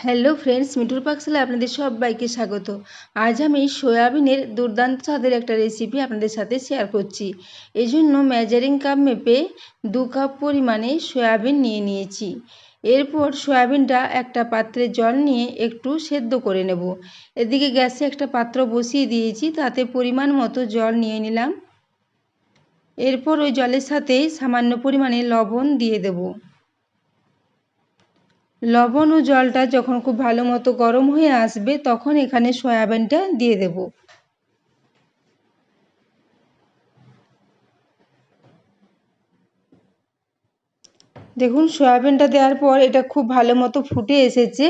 Hello friends, মিঠুর পাকশালে আপনাদের সবাইকে স্বাগত। আজ আমি সয়াবিনের দুর্দান্ত স্বাদের একটা রেসিপি আপনাদের সাথে শেয়ার করছি। এই জন্য মেজারিং কাপ মেপে দু কাপ পরিমাণে সয়াবিন নিয়ে নিয়েছি। এরপর সয়াবিনটা একটা পাত্রে জল নিয়ে একটু সেদ্ধ করে নেব। এদিকে গ্যাসে একটা পাত্র বসিয়ে দিয়েছি, তাতে পরিমাণ মতো জল নিয়ে নিলাম। এরপর ওই জলের সাথে সামান্য পরিমাণে লবণ দিয়ে দেবো। লবণ ও জলটা যখন খুব ভালো মতো গরম হয়ে আসবে, তখন এখানে সয়াবিনটা দিয়ে দেব। দেখুন, সয়াবিনটা দেওয়ার পর এটা খুব ভালো মতো ফুটে এসেছে।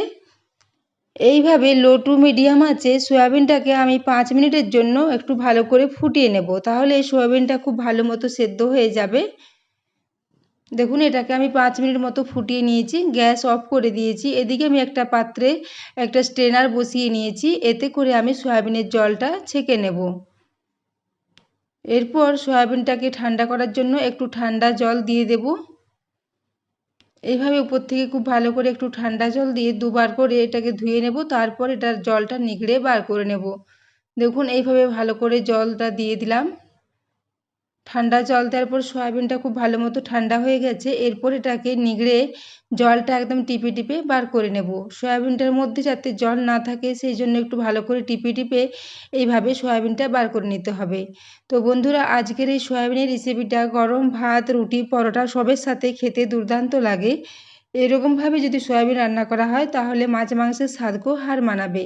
এইভাবে লো টু মিডিয়াম আছে, সয়াবিনটাকে আমি পাঁচ মিনিটের জন্য একটু ভালো করে ফুটিয়ে নেব। তাহলে সয়াবিনটা খুব ভালো মতো সেদ্ধ হয়ে যাবে। দেখুন, এটাকে আমি পাঁচ মিনিট মতো ফুটিয়ে নিয়েছি, গ্যাস অফ করে দিয়েছি। এদিকে আমি একটা পাত্রে একটা স্ট্রেনার বসিয়ে নিয়েছি, এতে করে আমি সয়াবিনের জলটা ছেঁকে নেব। এরপর সয়াবিনটাকে ঠান্ডা করার জন্য একটু ঠান্ডা জল দিয়ে দেব। এইভাবে উপর থেকে খুব ভালো করে একটু ঠান্ডা জল দিয়ে দুবার করে এটাকে ধুয়ে নেব, তারপর এটার জলটা নিগড়ে বার করে নেব। দেখুন, এইভাবে ভালো করে জলটা দিয়ে দিলাম। ঠান্ডা জল দেওয়ার পর সয়াবিনটা খুব ভালো মতো ঠান্ডা হয়ে গেছে। এরপর এটাকে নিগড়ে জলটা একদম টিপে টিপে বার করে নেব। সয়াবিনটার মধ্যে যাতে জল না থাকে, সেই জন্য একটু ভালো করে টিপে টিপে এইভাবে সয়াবিনটা বার করে নিতে হবে। তো বন্ধুরা, আজকের এই সয়াবিনের রেসিপিটা গরম ভাত, রুটি, পরোটা সবের সাথে খেতে দুর্দান্ত লাগে। এরকমভাবে যদি সয়াবিন রান্না করা হয়, তাহলে মাছ মাংসের স্বাদকেও হার মানাবে।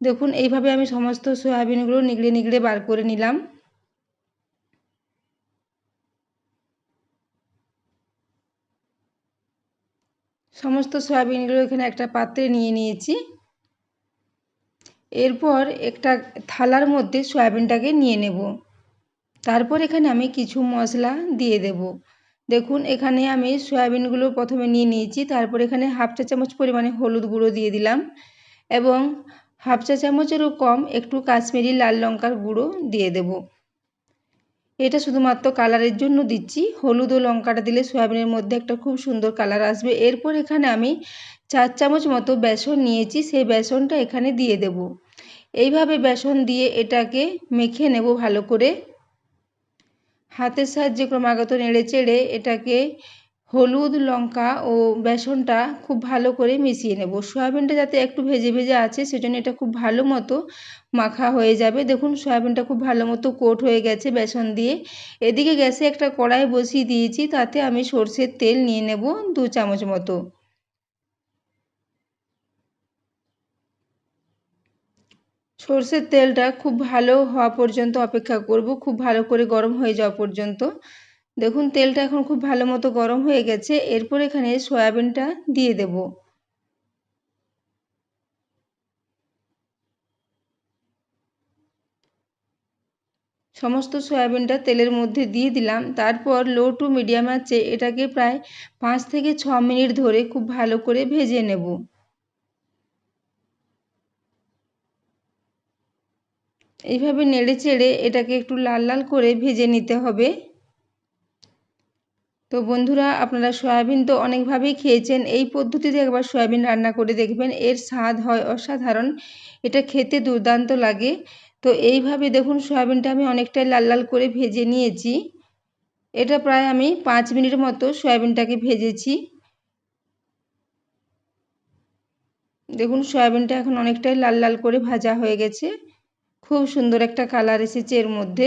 দেখুন, এইভাবে আমি সমস্ত সয়াবিনগুলো নিগড়ে নিগড়ে বার করে নিলাম। সমস্ত সয়াবিনগুলো এখানে একটা পাত্রে নিয়ে নিয়েছি। এরপর একটা থালার মধ্যে সয়াবিনটাকে নিয়ে নেব। তারপর এখানে আমি কিছু মশলা দিয়ে দেব। দেখুন, এখানে আমি সয়াবিনগুলো প্রথমে নিয়ে নিয়েছি। তারপর এখানে হাফ চা চামচ পরিমাণে হলুদ গুঁড়ো দিয়ে দিলাম এবং হাফ চা চামচেরও কম একটু কাশ্মীরি লাল লঙ্কার গুঁড়ো দিয়ে দেবো। এটা শুধুমাত্র কালারের জন্য দিচ্ছি। হলুদ ও লঙ্কাটা দিলে সয়াবিনের মধ্যে একটা খুব সুন্দর কালার আসবে। এরপর এখানে আমি চার চামচ মতো বেসন নিয়েছি। সেই বেসনটা এখানে দিয়ে দেব। এইভাবে বেসন দিয়ে এটাকে মেখে নেব ভালো করে। হাতের সাহায্যে ক্রমাগত নেড়ে চেড়ে এটাকে হলুদ, লঙ্কা ও বেসনটা খুব ভালো করে মিশিয়ে নেব। সয়াবিনটা যাতে একটু ভেজে ভেজে আছে, সেজন্য এটা খুব ভালো মতো মাখা হয়ে যাবে। দেখুন, সয়াবিনটা খুব ভালো মতো কোট হয়ে গেছে বেসন দিয়ে। এদিকে গ্যাসে একটা কড়াই বসিয়ে দিয়েছি, তাতে আমি সর্ষের তেল নিয়ে নেব দু চামচ মতো। সর্ষের তেলটা খুব ভালো হওয়া পর্যন্ত অপেক্ষা করব, খুব ভালো করে গরম হয়ে যাওয়া পর্যন্ত। দেখুন, তেলটা এখন খুব ভালো মতো গরম হয়ে গেছে। এরপর এখানে সয়াবিনটা দিয়ে দেব। সমস্ত সয়াবিনটা তেলের মধ্যে দিয়ে দিলাম। তারপর লো টু মিডিয়াম আছে এটাকে প্রায় পাঁচ থেকে ছ মিনিট ধরে খুব ভালো করে ভেজে নেব। এইভাবে নেড়ে চেড়ে এটাকে একটু লাল লাল করে ভেজে নিতে হবে। তো বন্ধুরা, আপনারা সয়াবিন তো অনেকভাবেই খেয়েছেন। এই পদ্ধতিতে একবার সয়াবিন রান্না করে দেখবেন, এর স্বাদ হয় অসাধারণ। এটা খেতে দুর্দান্ত লাগে। তো এইভাবে দেখুন, সয়াবিনটা আমি অনেকটাই লাল লাল করে ভেজে নিয়েছি। এটা প্রায় আমি পাঁচ মিনিট মতো সয়াবিনটাকে ভেজেছি। দেখুন, সয়াবিনটা এখন অনেকটাই লাল লাল করে ভাজা হয়ে গেছে। খুব সুন্দর একটা কালার এসেছে এর মধ্যে।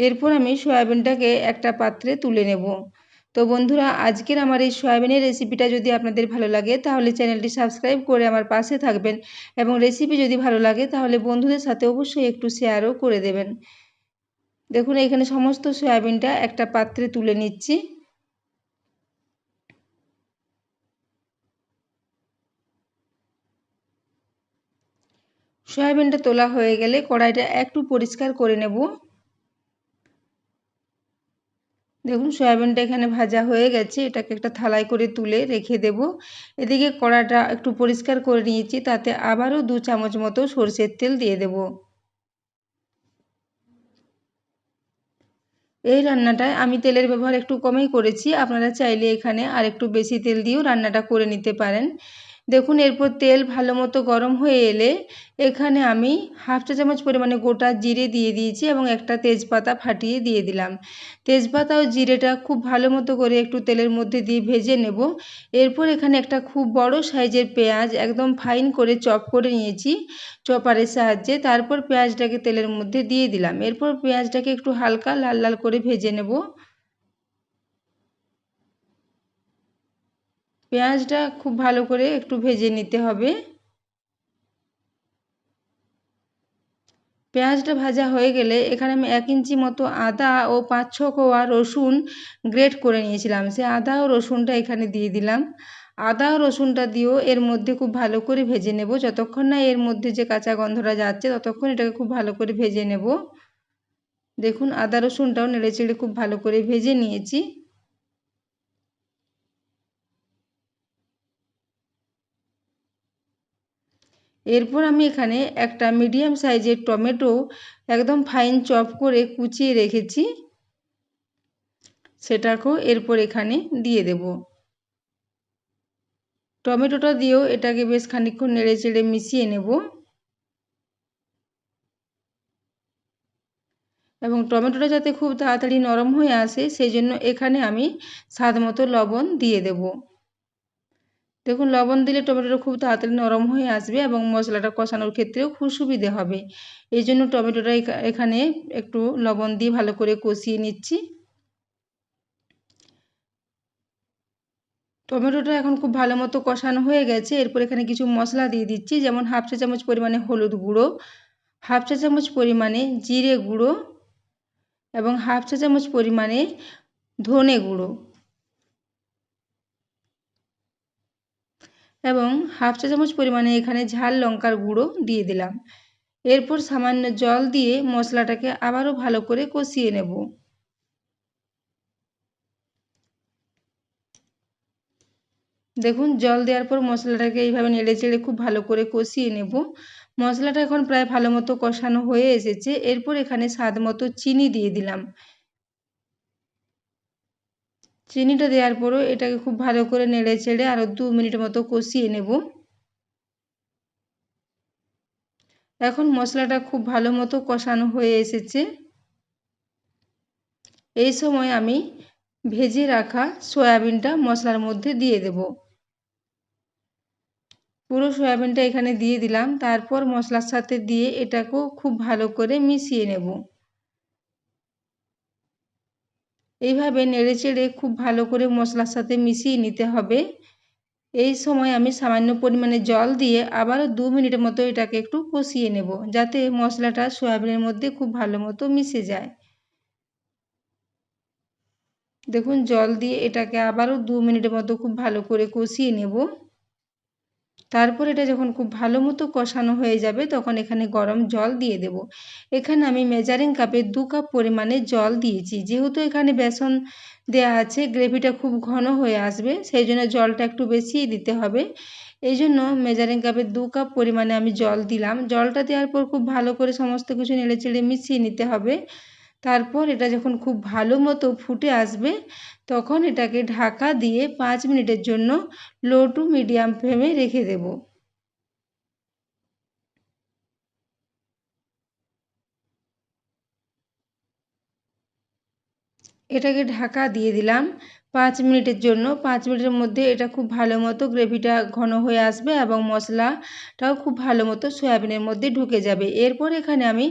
এরপর আমি সয়াবিনটাকে একটা পাত্রে তুলে নেব। তো বন্ধুরা, আজকের আমার এই সয়াবিনের রেসিপিটা যদি আপনাদের ভালো লাগে, তাহলে চ্যানেলটি সাবস্ক্রাইব করে আমার পাশে থাকবেন এবং রেসিপি যদি ভালো লাগে, তাহলে বন্ধুদের সাথে অবশ্যই একটু শেয়ারও করে দেবেন। দেখুন, এখানে সমস্ত সয়াবিনটা একটা পাত্রে তুলে নিচ্ছি। সয়াবিনটা তোলা হয়ে গেলে কড়াইটা একটু পরিষ্কার করে নেব। দেখুন, সয়াবিনটা এখানে ভাজা হয়ে গেছে। এটাকে একটা থালায় করে তুলে রেখে দেব। এদিকে কড়াটা একটু পরিষ্কার করে নিয়েছি, তাতে আবারও দু চামচ মতো সর্ষের তেল দিয়ে দেব। এই রান্নাটায় আমি তেলের ব্যবহার একটু কমেই করেছি। আপনারা চাইলে এখানে আর একটু বেশি তেল দিয়েও রান্নাটা করে নিতে পারেন। দেখুন, এরপর তেল ভালো মতো গরম হয়ে এলে এখানে আমি হাফ চা চামচ পরিমাণে গোটা জিরে দিয়ে দিয়েছি এবং একটা তেজপাতা ফাটিয়ে দিয়ে দিলাম। তেজপাতা ও জিরেটা খুব ভালো মতো করে একটু তেলের মধ্যে দিয়ে ভেজে নেব। এরপর এখানে একটা খুব বড় সাইজের পেঁয়াজ একদম ফাইন করে চপ করে নিয়েছি চপারের সাহায্যে। তারপর পেঁয়াজটাকে তেলের মধ্যে দিয়ে দিলাম। এরপর পেঁয়াজটাকে একটু হালকা লাল লাল করে ভেজে নেব। পেঁয়াজটা খুব ভালো করে একটু ভেজে নিতে হবে। পেঁয়াজটা ভাজা হয়ে গেলে এখানে আমি এক ইঞ্চি মতো আদা ও পাঁচ ছ কোয়া রসুন গ্রেট করে নিয়েছিলাম। সে আদা ও রসুনটা এখানে দিয়ে দিলাম। আদা ও রসুনটা দিয়েও এর মধ্যে খুব ভালো করে ভেজে নেব। যতক্ষণ না এর মধ্যে যে কাঁচা গন্ধটা যাচ্ছে, ততক্ষণ এটাকে খুব ভালো করে ভেজে নেব। দেখুন, আদা রসুনটাও নেড়ে চেড়ে খুব ভালো করে ভেজে নিয়েছি। এরপর আমি এখানে একটা মিডিয়াম সাইজের টমেটো একদম ফাইন চপ করে কুচিয়ে রেখেছি। সেটাকেও এরপর এখানে দিয়ে দেব। টমেটোটা দিয়েও এটাকে বেশ খানিক্ষণ নেড়ে চেড়ে মিশিয়ে নেব। এবং টমেটোটা যাতে খুব তাড়াতাড়ি নরম হয়ে আসে, সেই জন্য এখানে আমি স্বাদ মতো লবণ দিয়ে দেবো। দেখুন, লবণ দিলে টমেটোটা খুব তাড়াতাড়ি নরম হয়ে আসবে এবং মশলাটা কষানোর ক্ষেত্রেও খুব সুবিধে হবে। এই জন্য টমেটোটা এখানে একটু লবণ দিয়ে ভালো করে কষিয়ে নিচ্ছি। টমেটোটা এখন খুব ভালো মতো কষানো হয়ে গেছে। এরপর এখানে কিছু মশলা দিয়ে দিচ্ছি, যেমন হাফ চা চামচ পরিমাণে হলুদ গুঁড়ো, হাফ চা চামচ পরিমাণে জিরে গুঁড়ো এবং হাফ চা চামচ পরিমাণে ধনে গুঁড়ো। এবং হাফ চা চামচ পরিমাণে এখানে ঝাল লঙ্কার গুঁড়ো দিয়ে দিলাম। এরপর সামান্য জল দিয়ে মশলাটাকে আবারও ভালো করে কষিয়ে নেব। দেখুন, জল দেওয়ার পর মশলাটাকে এইভাবে নেড়ে চেড়ে খুব ভালো করে কষিয়ে নেব। মশলাটা এখন প্রায় ভালো মতো কষানো হয়ে এসেছে। এরপর এখানে স্বাদ মতো চিনি দিয়ে দিলাম। চিনিটা দেওয়ার পরও এটাকে খুব ভালো করে নেড়ে চেড়ে আরও দু মিনিট মতো কষিয়ে নেব। এখন মশলাটা খুব ভালো মতো কষানো হয়ে এসেছে। এই সময় আমি ভেজে রাখা সয়াবিনটা মশলার মধ্যে দিয়ে দেব। পুরো সয়াবিনটা এখানে দিয়ে দিলাম। তারপর মশলার সাথে দিয়ে এটাকেও খুব ভালো করে মিশিয়ে নেব। এইভাবে নেড়ে চেড়ে খুব ভালো করে মশলার সাথে মিশিয়ে নিতে হবে। এই সময় আমি সামান্য পরিমাণে জল দিয়ে আবারও দু মিনিটের মতো এটাকে একটু কষিয়ে নেব, যাতে মশলাটা সয়াবিনের মধ্যে খুব ভালো মতো মিশে যায়। দেখুন, জল দিয়ে এটাকে আবারও দু মিনিটের মতো খুব ভালো করে কষিয়ে নেব। তারপর এটা যখন খুব ভালো মতো কষানো হয়ে যাবে, তখন এখানে গরম জল দিয়ে দেব। এখানে আমি মেজারিং কাপে দু কাপ পরিমাণে জল দিয়েছি। যেহেতু এখানে বেসন দেওয়া আছে, গ্রেভিটা খুব ঘন হয়ে আসবে, সেই জন্য জলটা একটু বেশিই দিতে হবে। এই জন্য মেজারিং কাপে দু কাপ পরিমাণে আমি জল দিলাম। জলটা দেওয়ার পর খুব ভালো করে সমস্ত কিছু নেড়ে চেড়ে মিশিয়ে নিতে হবে। তারপর এটা যখন খুব ভালো মতো ফুটে আসবে, তখন এটাকে ঢাকা দিয়ে পাঁচ মিনিটের জন্য লো টু মিডিয়াম ফ্লেমে রেখে দেব। এটাকে ঢাকা দিয়ে দিলাম। পাঁচ মিনিটের জন্য, পাঁচ মিনিটের মধ্যে এটা খুব ভালো মতো গ্রেভিটা ঘন হয়ে আসবে এবং মশলাটাও খুব ভালো মতো সয়াবিনের মধ্যে ঢুকে যাবে। এরপর এখানে আমি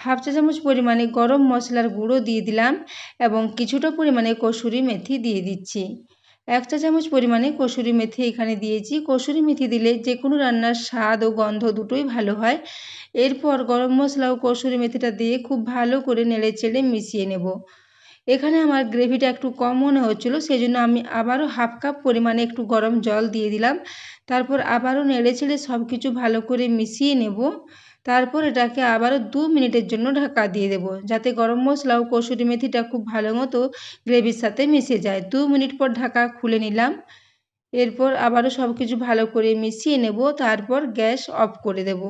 হাফ চা চামচ পরিমাণে গরম মশলার গুঁড়ো দিয়ে দিলাম এবং কিছুটা পরিমাণে কসুরি মেথি দিয়ে দিচ্ছি। এক চা চামচ পরিমাণে কসুরি মেথি এখানে দিয়েছি। কসুরি মেথি দিলে যে কোনো রান্নার স্বাদ ও গন্ধ দুটোই ভালো হয়। এরপর গরম মশলা ও কসুরি মেথিটা দিয়ে খুব ভালো করে নেড়ে চেড়ে মিশিয়ে নেব। এখানে আমার গ্রেভিটা একটু কম মনে হচ্ছিল সেই জন্য আমি আবারও হাফ কাপ পরিমাণে একটু গরম জল দিয়ে দিলাম। তারপর আবারও নেড়ে ছেড়ে সব কিছু ভালো করে মিশিয়ে নেব। তারপর এটাকে আবারও দু মিনিটের জন্য ঢাকা দিয়ে দেবো। যাতে গরম মশলা ও কসুরি মেথিটা খুব ভালো মতো গ্রেভির সাথে মিশে যায়। দু মিনিট পর ঢাকা খুলে নিলাম। এরপর আবারও সব কিছু ভালো করে মিশিয়ে নেব। তারপর গ্যাস অফ করে দেব।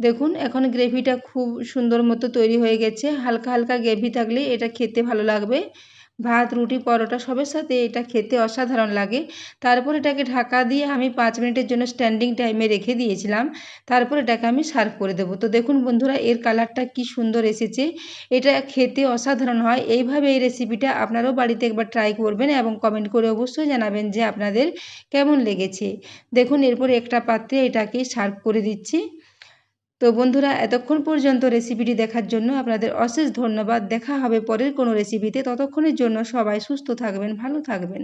দেখুন, এখন গ্রেভিটা খুব সুন্দর মতো তৈরি হয়ে গেছে। হালকা হালকা গ্রেভি থাকলে এটা খেতে ভালো লাগবে। ভাত, রুটি, পরোটা সবের সাথে এটা খেতে অসাধারণ লাগে। তারপর এটাকে ঢাকা দিয়ে আমি পাঁচ মিনিটের জন্য স্ট্যান্ডিং টাইমে রেখে দিয়েছিলাম। তারপর এটাকে আমি সার্ভ করে দেবো। তো দেখুন বন্ধুরা, এর কালারটা কি সুন্দর এসেছে। এটা খেতে অসাধারণ হয়। এইভাবে এই রেসিপিটা আপনারাও বাড়িতে একবার ট্রাই করবেন এবং কমেন্ট করে অবশ্যই জানাবেন যে আপনাদের কেমন লেগেছে। দেখুন, এরপর একটা পাত্রে এটাকে সার্ভ করে দিচ্ছি। তো বন্ধুরা, এতক্ষণ পর্যন্ত রেসিপিটি দেখার জন্য আপনাদের অশেষ ধন্যবাদ। দেখা হবে পরের কোনো রেসিপিতে ততক্ষণের জন্য সবাই সুস্থ থাকবেন, ভালো থাকবেন।